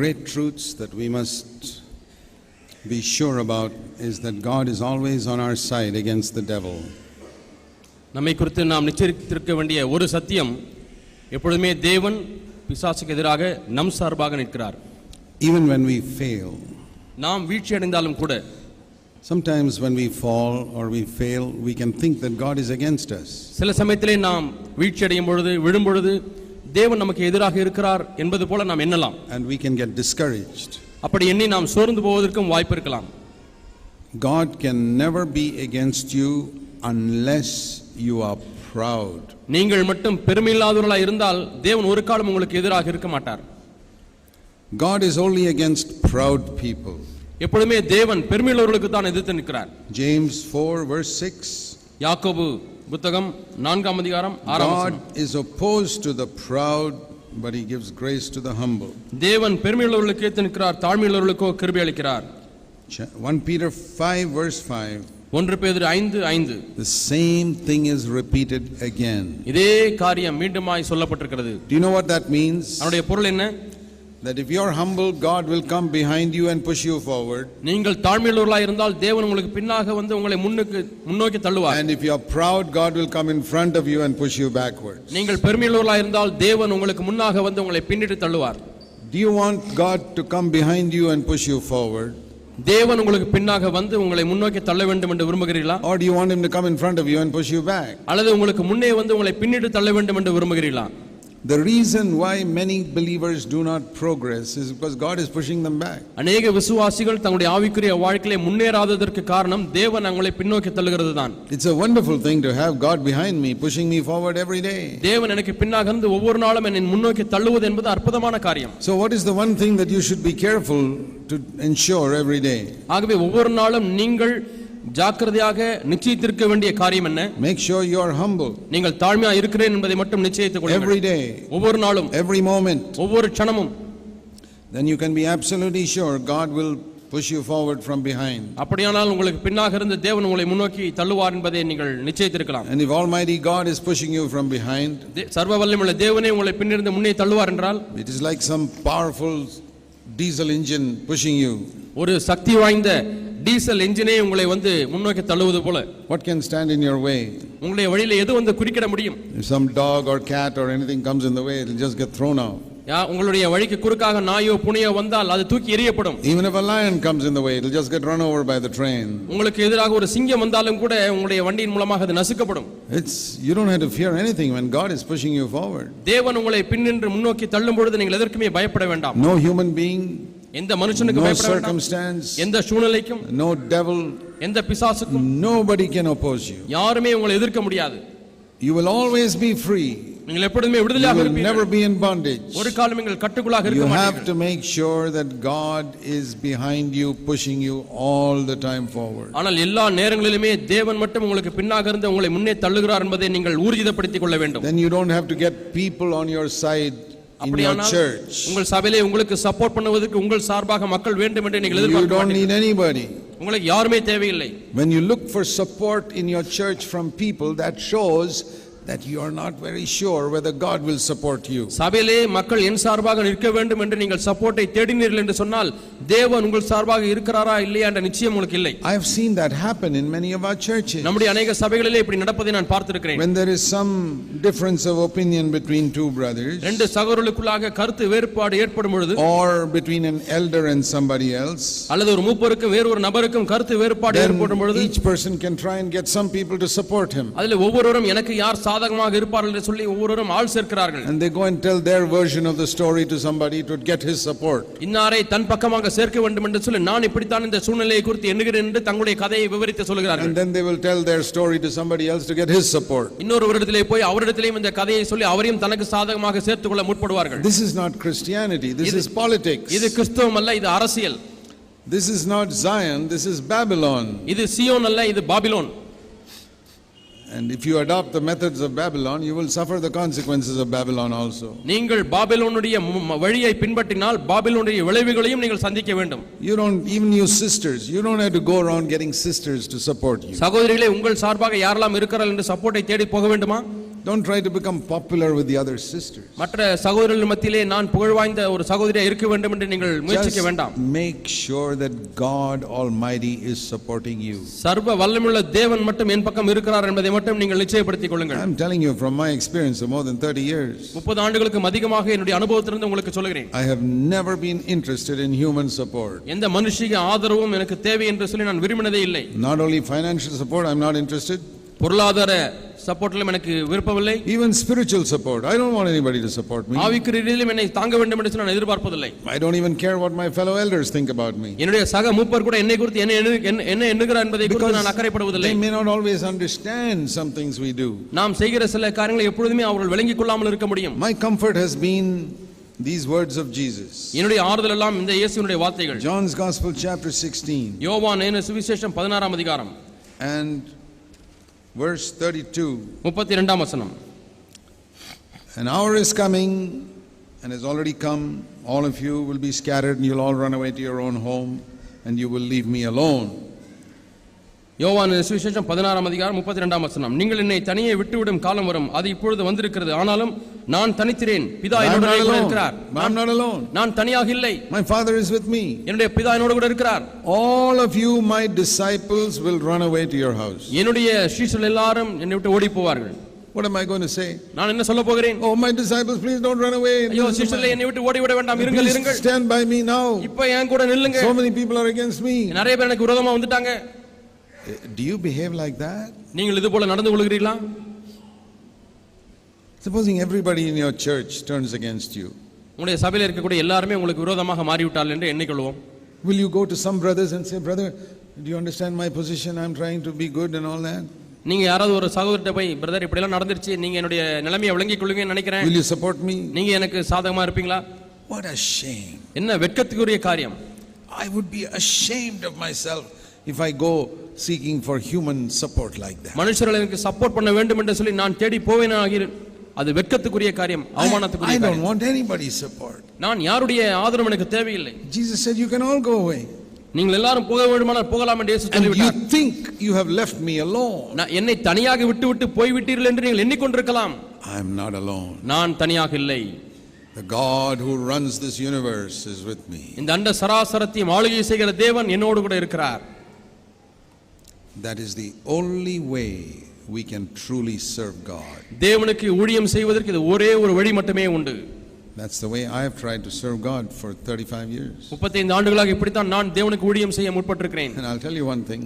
great truths that we must be sure about is that God is always on our side against the devil. நம்மை குறித்து நாம் நிச்சயித்திருக்க வேண்டிய ஒரு சத்தியம் எப்பொழுதுமே தேவன் பிசாசுக்கு எதிராக நம் சார்பாக நிற்கிறார் Even when we fail, நாம் வீழ்ச்சி அடைந்தாலும் கூட sometimes when we fall or we fail, we can think that God is against us. சில சமயத்திலே நாம் வீழ்ச்சி அடையும் பொழுது விழும் பொழுது தேவன் நமக்கு எதிராக இருக்கிறார் என்பது போல நாம் எண்ணலாம் and we can get discouraged. அப்படி எண்ணி நாம் சோர்ந்து போவதற்கும் வாய்ப்பு இருக்கலாம் God can never be against you unless you are proud. நீங்கள் மட்டும் பெருமையில்லாதவர்களாக இருந்தால் தேவன் ஒரு காலம் உங்களுக்கு எதிராக இருக்க மாட்டார் God is only against proud people. எப்பொழுதுமே தேவன் பெருமையுள்ளவர்களுக்கு தான் எதிர்த்து நிற்கிறார் James 4, verse 6. யாக்கோபு புத்தகம் நான்காம் அதிகாரம் ஆறாம். God is opposed to the proud, but he gives grace to the humble. தேவன் பெருமையுள்ளவர்களுக்கு நிற்கிறார் தாழ்மையுள்ளவர்களுக்கோ கிருபை அளிக்கிறார் Ch- 1 Peter 5, verse 5. ஒன்று பேதுரு ஐந்து ஐந்து The same thing is repeated again. இதே காரியம் மீண்டுமாய் சொல்லப்பட்டிருக்கிறது Do you know what that means? அதனுடைய பொருள் என்ன That if you're humble, God will come behind you and push you forward. நீங்கள் தாழ்மையுள்ளவர்களாக இருந்தால் தேவன் உங்களுக்கு பின்னாக வந்து உங்களை முன்னுக்கு முன்னோக்கி தள்ளுவார் And if you're proud, God will come in front of you and push you backwards. நீங்கள் பெருமையுள்ளவர்களாக இருந்தால் தேவன் உங்களுக்கு முன்னாக வந்து உங்களை பின்னிட்டு தள்ளுவார் Do you want God to come behind you and push you forward? தேவன் உங்களுக்கு பின்னாக வந்து உங்களை முன்னோக்கி தள்ள வேண்டும் என்று விரும்புகிறீர்களா Or do you want Him to come in front of you and push you back? அல்லது உங்களுக்கு முன்னே வந்து உங்களை பின்னிட்டு தள்ள வேண்டும் என்று விரும்புகிறீர்களா The reason why many believers do not progress is because God is pushing them back. அநேக விசுவாசிகள் தங்களுடைய ஆவிக்குரிய வாழ்க்கையிலே முன்னேறாததற்கு காரணம் தேவன் அவங்களை பின்னோக்கி தள்ளுகிறது தான் It's a wonderful thing to have God behind me, pushing me forward every day. தேவன் எனக்கு பின்னாக இருந்து ஒவ்வொரு நாளும் என்னை முன்னோக்கி தள்ளுவது என்பது அற்புதமான காரியம் So, what is the one thing that you should be careful to ensure every day? ஆகவே ஒவ்வொரு நாளும் நீங்கள் ஜாக்கிரதையாக நிச்சயித்திருக்க வேண்டிய காரியம் என்ன? Make sure you are humble. நீங்கள் தாழ்மையா இருக்கிறேன் என்பதை மட்டும் நிச்சயித்துக் கொள்ளுங்கள். Every day, ஒவ்வொரு நாளும். Every moment. ஒவ்வொரு க்ஷணமும். Then you can be absolutely sure God will push you forward from behind. அப்படியானால் உங்களுக்கு பின்னாக இருந்து தேவன் உங்களை முன்னோக்கி தள்ளுவார் என்பதை நீங்கள் நிச்சயித்திருக்கலாம். And if Almighty God is pushing you from behind, சர்வ வல்லமையுள்ள தேவனே உங்களை பின்னிருந்து முன்னே தள்ளுவார் என்றால் it is like some powerful diesel engine pushing you. ஒரு சக்தி வாய்ந்த டீசல் என்ஜினே உங்களை வந்து முன்னோக்கி தள்ளுவது போல What can stand in your way? உங்களுடைய வழியில எது வந்து குறுக்கிட முடியும் some dog or cat or anything comes in the way, it'll just get thrown out. யா உங்களுடைய வழிக்கு குறுக்காக நாயோ புனியோ வந்தால் அது தூக்கி எறியப்படும் Even if a lion comes in the way, it'll just get run over by the train. உங்களுக்கு எதிராக ஒரு சிங்கம் வந்தாலும் கூட உங்களுடைய வண்டியின் மூலமாக அது நசுக்கப்படும் It's you don't have to fear anything when God is pushing you forward. தேவன் உங்களை பின்னின்று முன்னோக்கி தள்ளும் பொழுது நீங்கள் எதற்குமே பயப்பட வேண்டாம் No human being, எந்த மனுஷனுக்கு no பயப்பட வேண்டாம் circumstance, எந்த சூழ்நிலைக்கும் no devil, எந்த பிசாசுக்கும் nobody can oppose you. யாருமே உங்களை எதிர்க்க முடியாது You will always be free. நீங்கள் எப்பொழுதுமே விடுதலையாக இருப்பீர்கள் never be in bondage. ஒரு காலம் நீங்கள் கட்டுக்குள்ளாக You இருக்க have மாட்டீர்கள் to make sure that God is behind you, pushing you all the time forward. ஆனால் எல்லா நேரங்களிலுமே தேவன் மட்டும் உங்களுக்கு பின்னாக இருந்து உங்களை முன்னே தள்ளுகிறார் என்பதை நீங்கள் ஊர்ஜிதப்படுத்திக் கொள்ள வேண்டும் Then you don't have to get people on your side in your அப்படியானால். உங்கள் சபையிலே உங்களுக்கு சப்போர்ட் பண்ணுவதற்கு உங்கள் சார்பாக மக்கள் வேண்டும் என்று நீங்கள் எதிர்பார்க்க. உங்களுக்கு யாருமே தேவையில்லை When you look for support in your church from people, that shows that you are not very sure whether God will support you. சபையிலே மக்கள் என் சார்பாக நிற்க வேண்டும் என்று நீங்கள் சப்போர்ட்டை தேடினீர்கள் என்று சொன்னால் தேவன் உங்கள் சார்பாக இருக்கிறாரா இல்லையா என்ற நிச்சயம் உங்களுக்கு இல்லை I have seen that happen in many of our churches. நம்முடைய அநேக சபைகளிலே இப்படி நடப்பதை நான் பார்த்திருக்கிறேன் When there is some difference of opinion between two brothers, ரெண்டு சகோதரர்களுக்குள்ளாக கருத்து வேறுபாடு ஏற்படும் பொழுது or between an elder and somebody else, அல்லது ஒரு மூப்பருக்கும் வேறு ஒரு நபருக்கும் கருத்து வேறுபாடு ஏற்படும் பொழுது each person can try and get some people to support him. அதில் ஒவ்வொருவரும் எனக்கு யார் சாதகமாக இருப்பார்கள் என்று சொல்லி ஒவ்வொருவரும் ஆள் சேர்க்கிறார்கள் And they go and tell their version of the story to somebody to get his support. இன்னாரை தன் பக்கமாக சேர்க்க வேண்டும் என்று சொல்லி நான் இப்படித்தான் இந்த சூழ்நிலையை குறித்து எண்ணுகிறேன் என்று தங்களுடைய கதையை விவரித்து சொல்கிறார்கள் And then they will tell their story to somebody else to get his support. இன்னொரு இடத்திலே போய் அவரிடத்திலேயும் இந்த கதையை சொல்லி அவரையும் தனக்கு சாதகமாக சேர்த்துக் கொள்ள முற்படுவார்கள் This is not Christianity, this is politics. இது கிறிஸ்தவம் அல்ல இது அரசியல் This is not Zion, this is Babylon. இது சியோன் அல்ல இது Babylon And if you adopt the methods of Babylon, you will suffer the consequences of Babylon also. நீங்கள் பாபிலோனுடைய வழியை பின்பற்றினால் பாபிலோனுடைய விளைவுகளையும் நீங்கள் சந்திக்க வேண்டும் You don't even use sisters. You don't have to go around getting sisters to support you. சகோதரிகளே உங்கள் சார்பாக யாரெல்லாம் இருக்கிறார்கள் என்று சப்போர்ட்டை தேடி போக வேண்டுமா Don't try to become popular with the other sisters. மற்ற சகோதரர்கள் மத்தியிலே நான் புகழ் வாய்ந்த ஒரு சகோதரியா இருக்க வேண்டும் என்று நீங்கள் முயற்சிக்க வேண்டாம் make sure that God Almighty is supporting you. சர்வ வல்லமுள்ள தேவன் மட்டும் என் பக்கம் இருக்கிறார் என்பதை மட்டும் நீங்கள் நிச்சயப்படுத்திக் கொள்ளுங்கள் I'm telling you from my experience of more than 30 years, முப்பது ஆண்டுகளுக்கும் அதிகமாக என்னுடைய அனுபவத்திலிருந்து உங்களுக்கு சொல்லுகிறேன் I have never been interested in human support. எந்த மனுஷிக ஆதரவும் எனக்கு தேவை என்று சொல்லி நான் விரும்பினதே இல்லை Not only financial support, I'm not interested. பொருளாதார சப்போர்ட்டிலும் எனக்கு விருப்பமில்லை Even spiritual support. I don't want anybody to support me. ஆவிக்குரிய ரீதியிலும் என்னை தாங்க வேண்டும் என்று நான் எதிர்பார்ப்பதில்லை I don't even care what my fellow elders think about me. என்னுடைய சக மூப்பர் கூட என்னை குறித்து என்ன என்ன- என்ன எண்ணுகிறார் என்பதை குறித்து நான் அக்கறைப்படுவதில்லை they may not always understand some things we do. நாம் செய்கிற சில காரியங்களை எப்பொழுதுமே அவர்கள் விளங்கிக் கொள்ளாமல் இருக்க முடியும் My comfort has been these words of Jesus. என்னுடைய ஆறுதல் எல்லாம் இந்த இயேசுவினுடைய வார்த்தைகள் John's Gospel, chapter 16, யோவான் சுவிசேஷம் பதினாறாம் அதிகாரம் and verse 32. முப்பத்தி இரண்டாம் வசனம் An hour is coming and has already come. All of you will be scattered and you'll all run away to your own home and you will leave me alone. யோவான் சுவிசேஷம் பதினாறாம் அதிகாரம் முப்பத்தி இரண்டாம் வசனம் நீங்கள் என்னை தனியே விட்டுவிடும் காலம் வரும் அது இப்பொழுது வந்திருக்கிறது ஆனாலும் நான் தனித்திரேன் பிதா என்னோட கூட. இருக்கிறார் I'm not alone. நான் தனியாக இல்லை My Father is with me. என்னுடைய பிதா என்னோட கூட இருக்கிறார் All of you, my disciples, will run away to your house. என்னுடைய சீஷர்கள் எல்லாரும் என்னை விட்டு ஓடி போவார்கள் What am I going to say? நான் என்ன சொல்ல போகிறேன் Oh, my disciples, please don't run away. ஐயோ சீஷர்களை என்னை விட்டு ஓடி விட வேண்டாம் இருங்கள் இருங்கள் stand by me now. இப்ப என் கூட நில்லுங்க So many people are against me. நிறைய பேர் எனக்கு விரோதமா வந்துட்டாங்க Do you behave like that? நீங்கள் இது போல நடந்து கொள்கிறீர்களா Supposing everybody in your church turns against you. உங்களுடைய சபையில் இருக்கக்கூடிய எல்லாருமே உங்களுக்கு விரோதமாக மாறிவிட்டார்கள் என்று எண்ணிக்கொள்வோம் Will you go to some brothers and say, Brother, do you understand my position? I'm trying to be good and all that. நீங்க யாராவது ஒரு சகோதரர்கிட்ட போய் பிரதர் இப்படி எல்லாம் நடந்துருச்சு நீங்க என்னுடைய நிலைமையை விளங்கிக் கொள்ளுங்கன்னு நினைக்கிறேன் Will you support me? நீங்க எனக்கு சாதகமா இருப்பீங்களா What a shame. என்ன வெட்கத்துக்குரிய காரியம் I would be ashamed of myself if I go seeking for human support like that. மனுஷர்கள் எனக்கு சப்போர்ட் பண்ண வேண்டும் என்று சொல்லி நான் தேடி போவேன் ஆகிறேன் அது வெட்கத்துக்குரிய காரியம் அவமானத்துக்குரிய I don't காரியம் want anybody's support. நான் யாருடைய ஆதரவும் எனக்கு தேவையில்லை Jesus said, You can all go away. நீங்கள் எல்லாரும் போக வேண்டுமானால் போகலாம் என்று இயேசு And you சொல்லிவிட்டார் think you have left me alone. நான் என்னை தனியாக விட்டு விட்டு போய்விட்டீர்கள் என்று நீங்கள் எண்ணிக்கொண்டிருக்கலாம் I'm not alone. நான் தனியாக இல்லை The God who runs this universe is with me. இந்த அண்ட சராசரத்தையும் ஆளுகை செய்கிற தேவன் என்னோடு கூட இருக்கிறார் That is the only way we can truly serve God. தேவனுக்கு ஊழியம் செய்வதற்கு இது ஒரே ஒரு வழி மட்டுமே உண்டு That's the way I have tried to serve God for 35 years. முப்பத்தைந்து ஆண்டுகளாக இப்படித்தான் நான் தேவனுக்கு ஊழியம் செய்ய முற்பட்டிருக்கிறேன் And I'll tell you one thing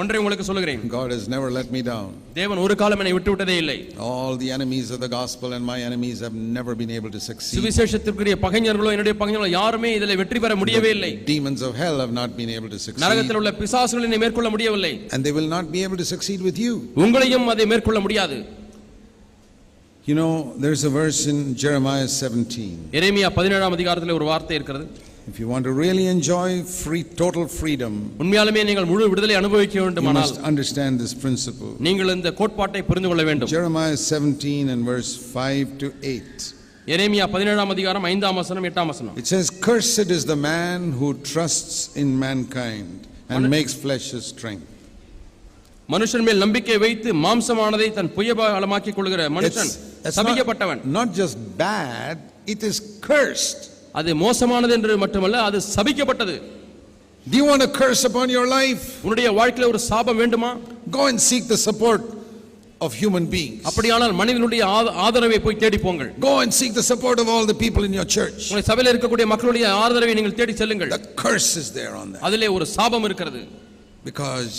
ஒன்றை உங்களுக்கு சொல்லுகிறேன் God has never let me down. தேவன் ஒரு காலம் என்னை விட்டு விட்டதே இல்லை All the enemies of the gospel and my enemies have never been able to succeed. சுவிசேஷத்திற்குரிய பகைஞர்களோ என்னுடைய பகைஞர்களோ யாருமே இதில் வெற்றி பெற முடியவே இல்லை Demons of hell have not been able to succeed. நரகத்தில் உள்ள பிசாசுகள் என்னை மேற்கொள்ள முடியவில்லை And they will not be able to succeed with you. உங்களையும் அதை மேற்கொள்ள முடியாது You know, there's a verse in Jeremiah 17. எரேமியா பதினேழாம் அதிகாரத்தில் ஒரு வார்த்தை இருக்கிறது If you want to really enjoy free, total freedom, உண்மையாலுமே நீங்கள் முழு விடுதலை அனுபவிக்க you வேண்டுமானால் must understand this principle. நீங்கள் இந்த கோட்பாட்டை புரிந்து கொள்ள வேண்டும் Jeremiah 17 and verse 5 to 8. எரேமியா பதினேழாம் அதிகாரம் ஐந்தாம் வசனம் எட்டாம் வசனம் It says, Cursed is the man who trusts in mankind and makes flesh his strength. மனுஷன் மேல் நம்பிக்கை வைத்து மாம்சமானதை தன் புயபலமாக்கிக் கொள்கிற மனுஷன் It's, it's சபிக்கப்பட்டவன் not, not just bad, it is cursed. அது மோசமானது என்று மட்டுமல்ல அது சபிக்கப்பட்டது Do you want a curse upon your life? உன்னுடைய வாழ்க்கையில ஒரு சாபம் வேண்டுமா Go and seek the support of human beings. அப்படியானால் மனிதனுடைய ஆத- ஆதரவை போய் தேடி போங்கள் Go and seek the support of all the people in your church. உங்களை சபையில் இருக்கக்கூடிய மக்களுடைய ஆதரவை நீங்கள் தேடி செல்லுங்கள் The curse is there on that அதிலே ஒரு சாபம் இருக்கிறது because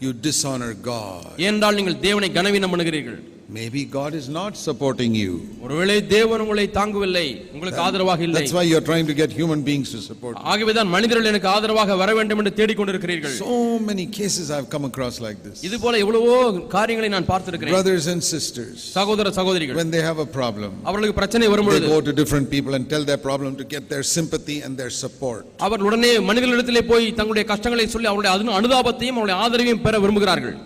you dishonor God. ஏனென்றால் நீங்கள் தேவனை கனவீனம் பண்ணுகிறீர்கள் Maybe God is not supporting you. ஒருவேளை தேவன் உங்களை தாங்கவில்லை உங்களுக்கு ஆதரவாக இல்லை That's why you're trying to get human beings to support you. ஆகவேதான் மனிதர்கள் எனக்கு ஆதரவாக வர வேண்டும் என்று தேடிக்கொண்டிருக்கிறீர்கள் So many cases I've come across like this. இது போல எவ்வளவோ காரியங்களை நான் பார்த்திருக்கிறேன் Brothers and sisters, சகோதர சகோதரிகள் when they have a problem, அவர்களுக்கு பிரச்சனை வரும் they பொழுது go to different people and tell their problem to get their sympathy and their support. அவர் உடனே மனிதர்களிடத்திலே போய் தங்களுடைய கஷ்டங்களை சொல்லி அவருடைய அனு- அனுதாபத்தையும் அவருடைய ஆதரவையும் பெற விரும்புகிறார்கள்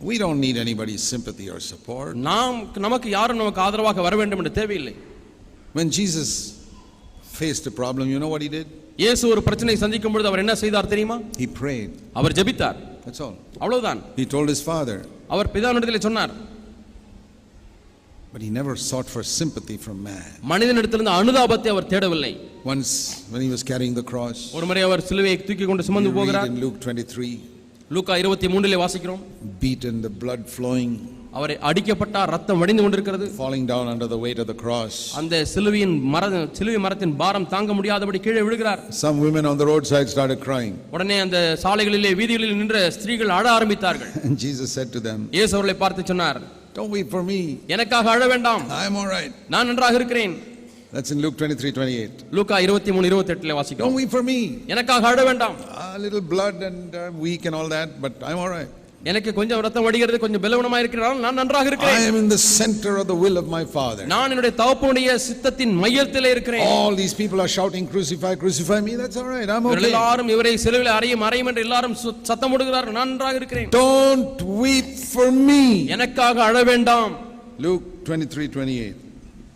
We don't need anybody's sympathy or support. நாம் நமக்கு யாரும் நமக்கு ஆதரவாக வர வேண்டும் என்று தேவையில்லை When Jesus faced a problem, you know what he did? இயேசு ஒரு பிரச்சனை சந்திக்கும் பொழுது அவர் என்ன செய்தார் தெரியுமா He prayed. அவர் ஜெபித்தார் That's all. அவ்வளவுதான் He told his father, அவர் பிதாவினிடத்தில் சொன்னார் But he never sought for sympathy from man. மனிதனிடத்திலிருந்து அனுதாபத்தை our தேடவில்லை Once, when he was carrying the cross, ஒரு முறை அவர் சிலுவையை தூக்கி கொண்டு சுமந்து போகிறார் in Luke 23, லூக்கா இருபத்தி மூன்றிலே வாசிக்கிறோம் beaten, the blood flowing, அவரை அடிக்கப்பட்டார் ரத்தம் வடிந்து கொண்டிருக்கிறது falling down under the weight of the cross. அந்த சிலுவையின் மர சிலுவை மரத்தின் பாரம் தாங்க முடியாதபடி கீழே விழுகிறார் Some women on the roadside started crying. உடனே அந்த சாலைகளிலே வீதிகளில் நின்ற ஸ்திரீகள் அழ ஆரம்பித்தார்கள் And Jesus said to them, இயேசு அவர்களை பார்த்து சொன்னார் Don't weep for me. எனக்காக அழ வேண்டாம் I'm all right. நான் நன்றாக இருக்கிறேன் That's in Luke 23 28. லூக்கா இருபத்தி மூணு இருபத்தி எட்டுல Don't வாசிக்கிறோம் weep for me. எனக்காக அழ வேண்டாம் A little blood and uh, weak and all that, but I'm all right. எனக்கு கொஞ்சம் ரத்தம் வடிகிறது கொஞ்சம் பலவீனமா இருக்கிறான் நான் நன்றாக I இருக்கிறேன் am in the center of the will of my Father. நான் என்னுடைய தகப்பனுடைய சித்தத்தின் மையத்திலே இருக்கிறேன் All these people are shouting, Crucify, crucify me. That's all right. I'm இவர்கள் okay. எல்லாரும் இவரை சிலுவையில் அறையும் அறையும் என்று எல்லாரும் சு- சத்தம் போடுகிறார்கள் நான் நன்றாக இருக்கிறேன் Don't weep for me. எனக்காக அழ வேண்டாம் Luke 23 28.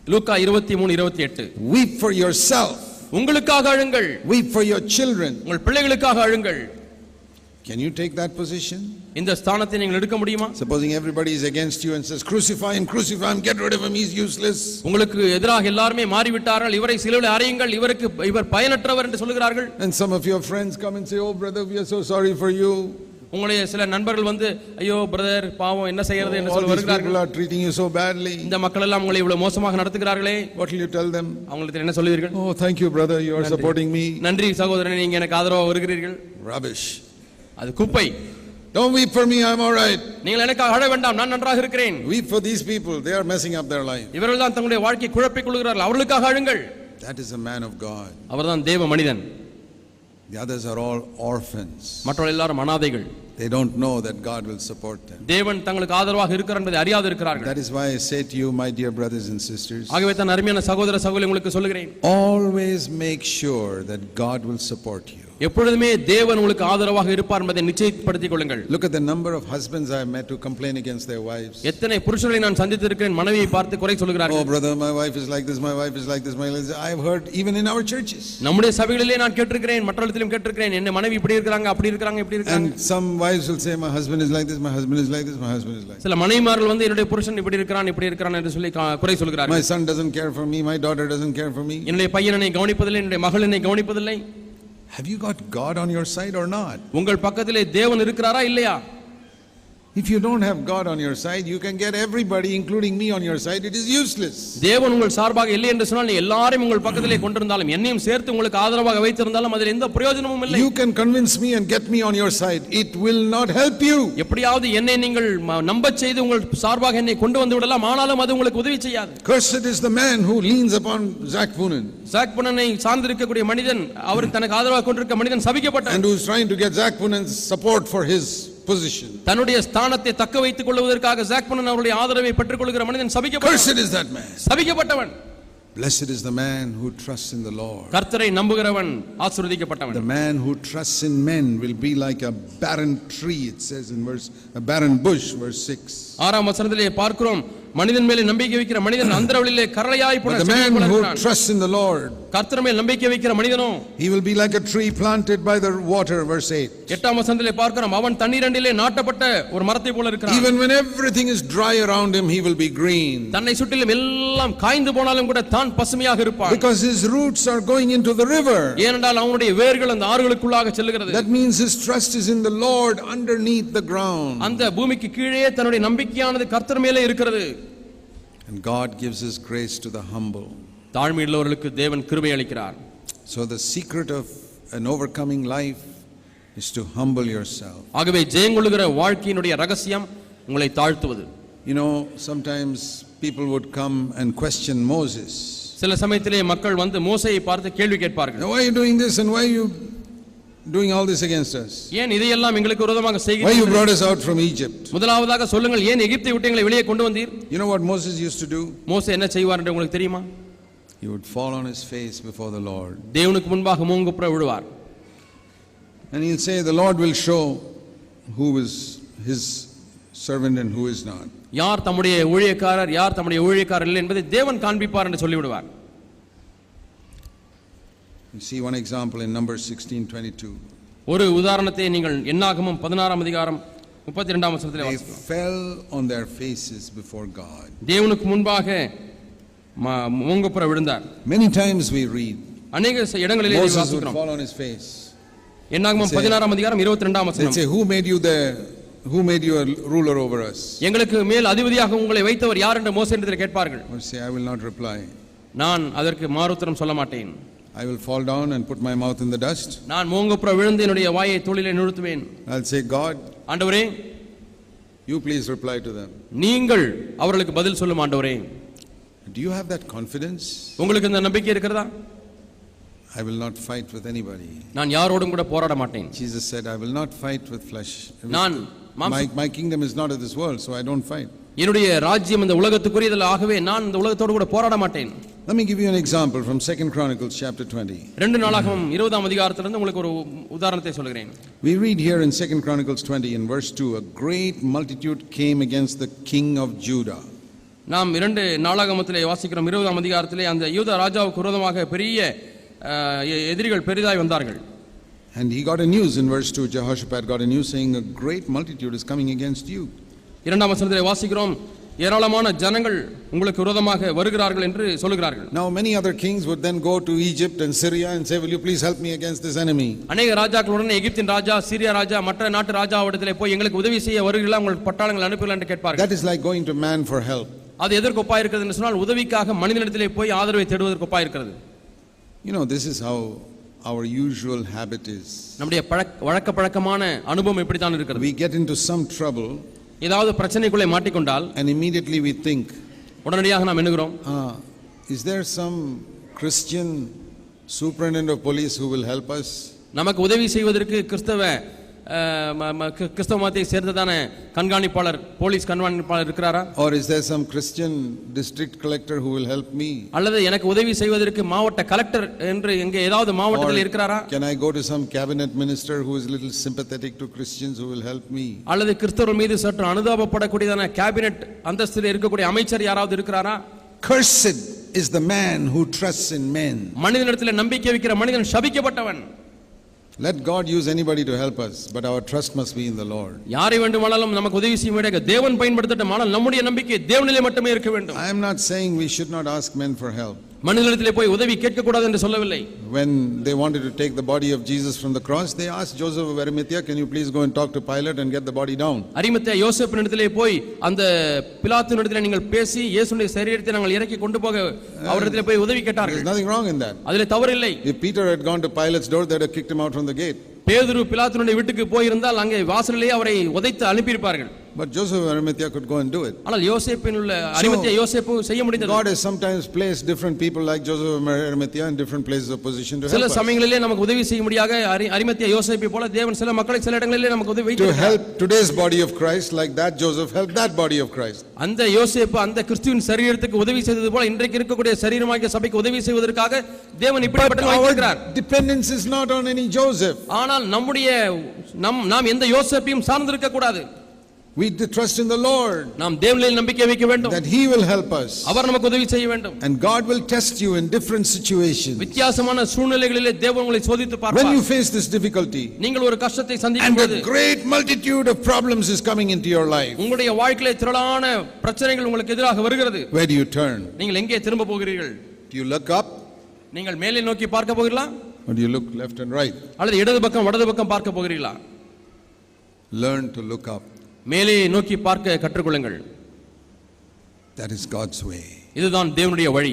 லூக்கா இருபத்தி மூணு இருபத்தி எட்டு Weep for yourself. உங்களுக்காக அழுங்கள் Weep for your children. உங்கள் பிள்ளைகளுக்காக அழுங்கள் Can you take that position? இந்த ஸ்தானத்தை நீங்கள் எடுக்க முடியுமா Supposing everybody is against you and says, Crucify him, crucify him, get rid of him, he's useless. உங்களுக்கு எதிராக எல்லாருமே மாறிவிட்டார்கள் இவரை சிலுவையில் அறையுங்கள் இவருக்கு இவர் பயனற்றவர் என்று சொல்லுகிறார்கள் And some of your friends come and say, Oh, brother, we are so sorry for you. உங்களுடைய சில நண்பர்கள் வந்து ஐயோ பிரதர் பாவம் என்ன செய்யறது என்று சொல்லி வருகிறார்கள் are treating you so badly. இந்த மக்கள் எல்லாம் உங்களை இவ்வளவு மோசமாக நடத்துகிறார்களே What will you tell them? அவங்களுக்கு என்ன சொல்லுவீர்கள் Oh, thank you, brother, you are supporting me. நன்றி சகோதரன் நீங்க எனக்கு ஆதரவாக வருகிறீர்கள் Rubbish. அது குப்பை Don't weep for me, I'm all right. நீங்கள் எனக்காக அழ வேண்டாம் நான் நன்றாக இருக்கிறேன் Weep for these people, they are messing up their life. இவர்கள் தான் தங்களுடைய வாழ்க்கை குழப்பிக் கொள்கிறார்கள் அவர்களுக்காக அழுங்கள் That is a man of God. அவர்தான் தேவ மனிதன் The others are all orphans. மற்றவர்கள் எல்லாரும் அனாதைகள் They don't know that God will support them. தேவன் தங்களுக்கு ஆதரவாக இருக்கிறார் என்பதை அறியாது இருக்கிறார்கள் That is why I say to you, my dear brothers and sisters, ஆகவே தான் அருமையான சகோதர சகோதரி உங்களுக்கு சொல்லுகிறேன் always make sure that God will support you. எப்பொழுதுமே தேவன் உங்களுக்கு ஆதரவாக இருப்பார் என்பதை நிச்சயப்படுத்திக் கொள்ளுங்கள் Look at the number of husbands I met who complain against their wives. எத்தனை புருஷர்களை நான் சந்தித்திருக்கிறேன் மனைவியை பார்த்து குறை Oh, சொல்கிறார்கள் brother, my wife is like this, my wife is like this, my wife I have heard even in our churches. நம்முடைய சபைகளிலே நான் கேட்டிருக்கிறேன் மற்ற இடத்திலும் கேட்டிருக்கிறேன் என்ன மனைவி இப்படி இருக்கிறாங்க அப்படி இருக்கிறாங்க இப்படி இருக்காங்க And some wives will say, My husband is like this, my husband is like this, my husband is like. சில மனைவிமார்கள் வந்து என்னுடைய புருஷன் இப்படி இருக்கிறான் இப்படி இருக்கிறான் என்று சொல்லி குறை சொல்கிறார்கள் My son doesn't care for me, my daughter doesn't care for me. என்னுடைய பையன் என்னை கவனிப்பதில்லை என்னுடைய மகள் என்னை கவனிப்பதில்லை Have you got God on your side or not? உங்கள் பக்கத்திலே தேவன் இருக்கிறாரா இல்லையா If you don't have God on your side, you can get everybody, including me, on your side. It is useless. தேவன் உங்கள் சார்பாக இல்லை என்று சொன்னால் நீ எல்லாரையும் உங்கள் பக்கத்திலே கொண்டிருந்தாலும் என்னையும் சேர்த்து உங்களுக்கு ஆதரவாக வைத்திருந்தாலும் அதில் எந்த பிரயோஜனமும் இல்லை You can convince me and get me on your side. It will not help you. எப்படியாவது என்னை நீங்கள் ம- நம்பச் செய்து உங்கள் சார்பாக என்னை கொண்டு வந்து விடலாம் ஆனாலும் அது உங்களுக்கு உதவி செய்யாது Cursed is the man who leans upon Zach Poonen சாக்பனனை சார்ந்திருக்கக்கூடிய மனிதன் அவர் தனக்கு ஆதரவாக கொண்டிருக்க மனிதன் சபிக்கப்பட்டான் and who's trying to get Zach Poonen's support for his position. தன்னுடைய ஸ்தானத்தை தக்க வைத்துக் கொள்வதற்காக ஜாக்பனன் அவருடைய ஆதரவை பெற்றுக் கொள்கிற மனிதன் சபிக்கப்பட்டான் Cursed is that man. சபிக்கப்பட்டவன் Blessed is the man who trusts in the Lord. கர்த்தரை நம்புகிறவன் The ஆசீர்வதிக்கப்பட்டவன் man who trusts in men will be like a barren tree, it says in verse, a barren bush, verse 6. ஆறாம் வசனத்திலே பார்க்கிறோம் மனிதன் மேலே நம்பிக்கை வைக்கிற மனிதன் அந்தரவளிலே கரளையாய் போன the man who trusts in the Lord, கர்த்தர் மேல் நம்பிக்கை வைக்கிற மனிதனோ he will be like a tree planted by the water, verse 8. எட்டாம் வசனத்திலே பார்க்கிறோம் அவன் தண்ணீரண்டிலே நாட்டப்பட்ட ஒரு மரத்தை போல இருக்கிறான் Even when everything is dry around him, he will be green. தன்னை சுற்றிலும் எல்லாம் காய்ந்து போனாலும் கூட தான் பசுமையாக இருப்பான் Because his roots are going into the river. ஏனென்றால் அவனுடைய வேர்கள் அந்த ஆறுகளுக்குள்ளாக செல்லுகிறது That means his trust is in the Lord underneath the ground. அந்த பூமிக்கு கீழே தன்னுடைய நம்பிக்கையானது கர்த்தர் மேலே இருக்கிறது And God gives his grace to the humble. தாழ்மையுள்ளவர்களுக்கு தேவன் கிருபை அளிக்கிறார் So the secret of an overcoming life is to humble yourself. ஆகவே ஜெயங்கொள்ளுகிற வாழ்க்கையினுடைய ரகசியம் உங்களை தாழ்த்துவது You know, sometimes people would come and question Moses. சில சமயத்திலே மக்கள் வந்து மோசையை பார்த்து கேள்வி கேட்பார்கள் why are you doing this and why are you doing all this against us? ஏன் இதையெல்லாம் எங்களுக்கு விரோதமாக Why you செய்கிறீர்கள் brought us out from Egypt? முதலாவதாக சொல்லுங்கள் ஏன் எகிப்தை விட்டு எங்களை வெளியே கொண்டு வந்தீர் You know what Moses used to do? மோசே என்ன செய்வார் என்று உங்களுக்கு தெரியுமா He would fall on his face before the Lord. தேவனுக்கு முன்பாக மூங்குப்புற விழுவார் And he'll say, The Lord will show who is his servant and who is not. யார் தம்முடைய ஊழியக்காரர் யார் தம்முடைய ஊழியக்காரர் இல்லை என்பதை தேவன் காண்பிப்பார் என்று சொல்லிவிடுவார் You see one example in Numbers 16 22. ஒரு உதாரணத்தை நீங்கள் எண்ணாகமும் பதினாறாம் அதிகாரம் முப்பத்தி ரெண்டாம் வசனத்திலே They வாசிக்கிறோம் fell on their faces before God. தேவனுக்கு முன்பாக மூங்கப்புற விழுந்தார் Many times we read, அநேக இடங்களிலே இதை Moses would வாசிக்கிறோம் fall on his face. என்னாகமம் பதினாறாம் அதிகாரம் இருபத்தி ரெண்டாம் வசனம் say, Who made you the who made you a ruler over us? எங்களுக்கு மேல் அதிபதியாக உங்களை வைத்தவர் யார் என்று மோசேன்றத்தில் கேட்பார்கள் Or say, I will not reply. நான் அதற்கு மாறுத்தரம் சொல்ல மாட்டேன் I will fall down and put my mouth in the dust. நான் மூங்கப்புற விழுந்து என்னுடைய வாயை தொழிலை நிறுத்துவேன் I'll say, God, ஆண்டவரே you please reply to them. நீங்கள் அவர்களுக்கு பதில் சொல்லும் ஆண்டவரே Do you have that confidence? உங்களுக்கு இந்த நம்பிக்கை இருக்கிறதா I will not fight with anybody. நான் யாரோடும் கூட போராட மாட்டேன் Jesus said, I will not fight with flesh. நான் My, my kingdom is not of this world, so I don't fight. என்னுடைய ராஜ்யம் இந்த உலகத்துக்குரியதில் ஆகவே நான் இந்த உலகத்தோடு கூட போராட மாட்டேன் Let me give you an example from 2 Chronicles chapter 20. ரெண்டு நாளாகவும் இருபதாம் அதிகாரத்திலிருந்து உங்களுக்கு ஒரு உதாரணத்தை சொல்கிறேன் We read here in 2 Chronicles 20 in verse 2 a great multitude came against the king of Judah. நாம் இரண்டு நாளாகமத்திலே வாசிக்கிறோம் இருபதாம் அதிகாரத்திலே அந்த யூத ராஜாவுக்கு விரோதமாக பெரிய எதிரிகள் பெரிதாய் வந்தார்கள் And he got a news in verse 2. Jehoshaphat got a news saying, A great multitude is coming against you. இரண்டாம் வசனத்திலே வாசிக்கிறோம் ஏராளமான ஜனங்கள் உங்களுக்கு விரோதமாக வருகிறார்கள் என்று சொல்லுகிறார்கள் Now, many other kings would then go to Egypt and Syria and say, Will you please help me against this enemy? அநேக ராஜாக்களுடன் எகிப்தின் ராஜா சீரியா ராஜா மற்ற நாட்டு ராஜாவிடத்திலே போய் எங்களுக்கு உதவி செய்ய வருகிறீர்களா உங்கள் பட்டாளங்கள் அனுப்புகள் என்று கேட்பார்கள் That is like going to man for help. அது எதற்கு ஒப்பா இருக்கிறது என்று சொன்னால் உதவிக்காக மனிதனிடத்திலே போய் ஆதரவை தேடுவதற்கு ஒப்பா You know, this is how our usual habit is. நம்முடைய வழக்க பழக்கமான அனுபவம் இப்படித்தான் இருக்கிறது We get into some trouble ஏதாவது பிரச்சனைக்குள்ளே மாட்டிக்கொண்டால் and immediately we think, உடனடியாக நாம் எண்ணுகிறோம் ah, Is there some Christian superintendent of police who will help us? நமக்கு உதவி செய்வதற்கு கிறிஸ்தவ கிறிஸ்தவ மதத்தை சேர்ந்ததான கண்காணிப்பாளர் போலீஸ் கண்காணிப்பாளர் இருக்கிறாரா Or is there some Christian district collector who will help me? அல்லது எனக்கு உதவி செய்வதற்கு மாவட்ட கலெக்டர் என்று எங்க ஏதாவது மாவட்டத்தில் இருக்கிறாரா can I go to some cabinet minister who is little sympathetic to Christians who will help me? அல்லது கிறிஸ்தவர் மீது சற்று அனுதாபப்படக்கூடியதான கேபினெட் அந்தஸ்தில் இருக்கக்கூடிய அமைச்சர் யாராவது இருக்கிறாரா Cursed is the man who trusts in men. மனிதனிடத்தில் நம்பிக்கை வைக்கிற மனிதன் சபிக்கப்பட்டவன் Let God use anybody to help us, but our trust must be in the Lord. யாரை வேண்டுமானாலும் நமக்கு உதவி செய்ய முடியாது தேவன் பயன்படுத்தட்டும் ஆனால் நம்முடைய நம்பிக்கை தேவனிலே மட்டுமே இருக்க வேண்டும் I am not saying we should not ask men for help. மனிதனிடத்திலே போய் உதவி கேட்கக்கூடாது என்று சொல்லவில்லை When they wanted to take the body of Jesus from the cross, they asked Joseph of Arimathea, Can you please go and talk to Pilate and get the body down? அரிமத்திய யோசேப்பினிடத்திலே போய் அந்த பிலாத்தினிடத்திலே நீங்கள் பேசி இயேசுடைய சரீரத்தை நாங்கள் இறக்கி கொண்டு போக அவரிடத்திலே போய் உதவி There's கேட்டார்கள் nothing wrong in that. அதிலே தவறில்லை If Peter had gone to Pilate's door, they'd have kicked him out from the gate. பேதுரு பிலாத்தினுடைய வீட்டுக்கு போயிருந்தால் அங்கே வாசலிலேயே அவரை உதைத்து அனுப்பியிருப்பார்கள் But Joseph of Arimathea could go and do it. ஆனால் யோசேப்பின் உள்ள அரிமத்திய யோசேப்பு செய்ய முடிந்தது God has sometimes placed different people like Joseph of Arimathea in different places of position to சில help us. சமயங்களிலே நமக்கு உதவி செய்ய முடியாத அரி அரிமத்திய யோசேப்பை போல தேவன் சில மக்களை சில இடங்களிலே நமக்கு உதவி To help today's body of Christ, like that Joseph helped that body of Christ. அந்த யோசேப்பு அந்த கிறிஸ்துவின் சரீரத்துக்கு உதவி செய்தது போல இன்றைக்கு இருக்கக்கூடிய சரீரமாகிய சபைக்கு உதவி செய்வதற்காக தேவன் இப்படிப்பட்ட வைத்திருக்கிறார் dependence is not on any Joseph. ஆனால் நம்முடைய நம் நாம் எந்த யோசேப்பையும் சார்ந்திருக்க கூடாது We trust in the Lord நாம் தேவனில் நம்பிக்கை வைக்க வேண்டும் that He will help us. அவர் நமக்கு உதவி செய்ய வேண்டும் And God will test you in different situations. வித்தியாசமான சூழ்நிலைகளிலே தேவன் உங்களை சோதித்து When பார்ப்பார் you face this difficulty நீங்கள் ஒரு கஷ்டத்தை சந்திக்கும் and போது a great multitude of problems is coming into your life, உங்களுடைய வாழ்க்கையிலே திரளான பிரச்சனைகள் உங்களுக்கு எதிராக வருகிறது where do you turn? நீங்கள் எங்கே திரும்ப போகிறீர்கள் Do you look up நீங்கள் மேலே நோக்கி பார்க்க போகிறீர்களா or do you look left and right? அல்லது இடது பக்கம் வலது பக்கம் பார்க்க போகிறீர்களா Learn to look up. மேலே நோக்கி பார்க்க கற்றுக்கொள்ளுங்கள் That is God's way. இதுதான் தேவனுடைய வழி